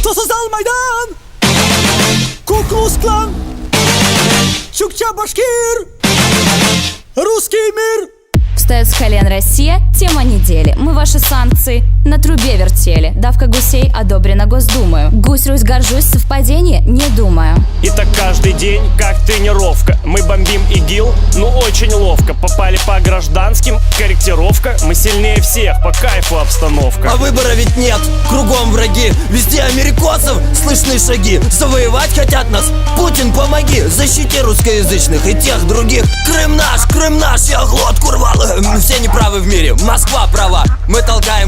Кто создал Майдан? Куклус-клан Чукча Башкир Русский мир Встает с колен Россия, тема недели. Мы ваши санкции на трубе вертели. Давка гусей одобрена Госдумою. Гусь Русь горжусь, совпадение не думаю. И так каждый день, как тренировка. Мы бомбим ИГИЛ, ну очень ловко. Попали по гражданским, корректировка. Мы сильнее всех, по кайфу обстановка. А выбора ведь нет, кругом враги. Везде америкосов слышны шаги. Завоевать хотят нас, Путин помоги. Защити русскоязычных и тех других. Крым наш, Крым наш, я глотку рвал. Все неправы в мире, Москва права. Мы толкаем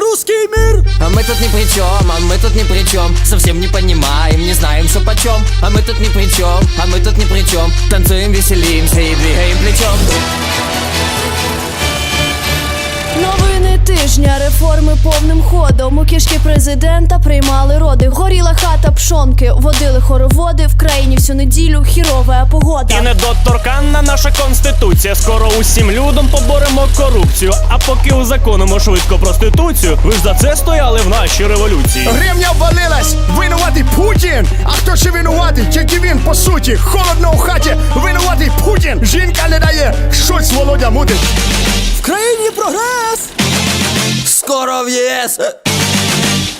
Русский мир! А мы тут ни при чем, а мы тут ни при чем Совсем не понимаем, не знаем, что почем А мы тут ни при чем, а мы тут ни при чем Танцуем, веселимся и двигаем плечом Тижня, реформи повним ходом. У кішки президента приймали роди. Горіла хата пшонки, водили хороводи. В країні всю неділю хірова погода. І недоторканна наша конституція. Скоро усім людям поборемо корупцію. А поки узаконимо швидко проституцію, ви ж за це стояли в нашій революції. Гривня ввалилась, винуватий Путін. А хто ще винуватий? Тільки він по суті. Холодно у хаті, винуватий Путін. Жінка не дає, щось Володя мутить. В країні прогрес Скоро в ЄС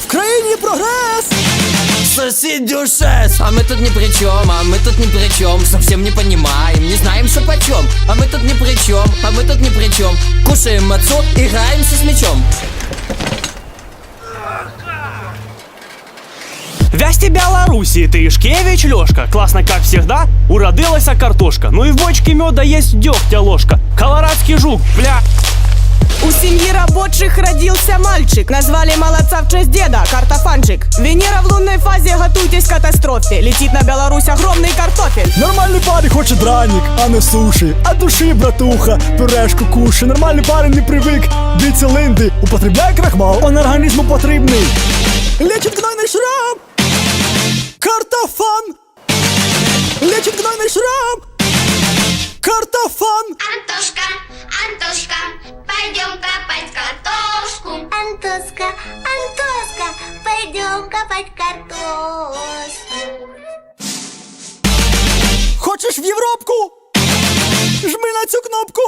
В країні прогрес Соседи ШЭС А мы тут ни при чем, а мы тут ни при чем Совсем не понимаем, не знаем, что почем А мы тут ни при чем, а мы тут ни при чем Кушаем мацу, играемся с мячом Вясти Белоруссии, ты Ишкевич, Лёшка Классно, как всегда, уродилась картошка Ну и в бочке меда есть дегтя ложка Колорадский жук, бля У семьи рабочих родился мальчик Назвали молодца в честь деда Картофанчик Венера в лунной фазе, готуйтесь к катастрофе Летит на Беларусь огромный картофель Нормальний парень хоче драник, а не суші. А душі, братуха, пюрешку кушай. Нормальний парень не привик від цилинди. Употребляє крахмал, он організму потрібний. Лечить гнойний шрам. Антоска, Антоска, пойдем копать картошку. Хочеш в Європку? Жми на цю кнопку.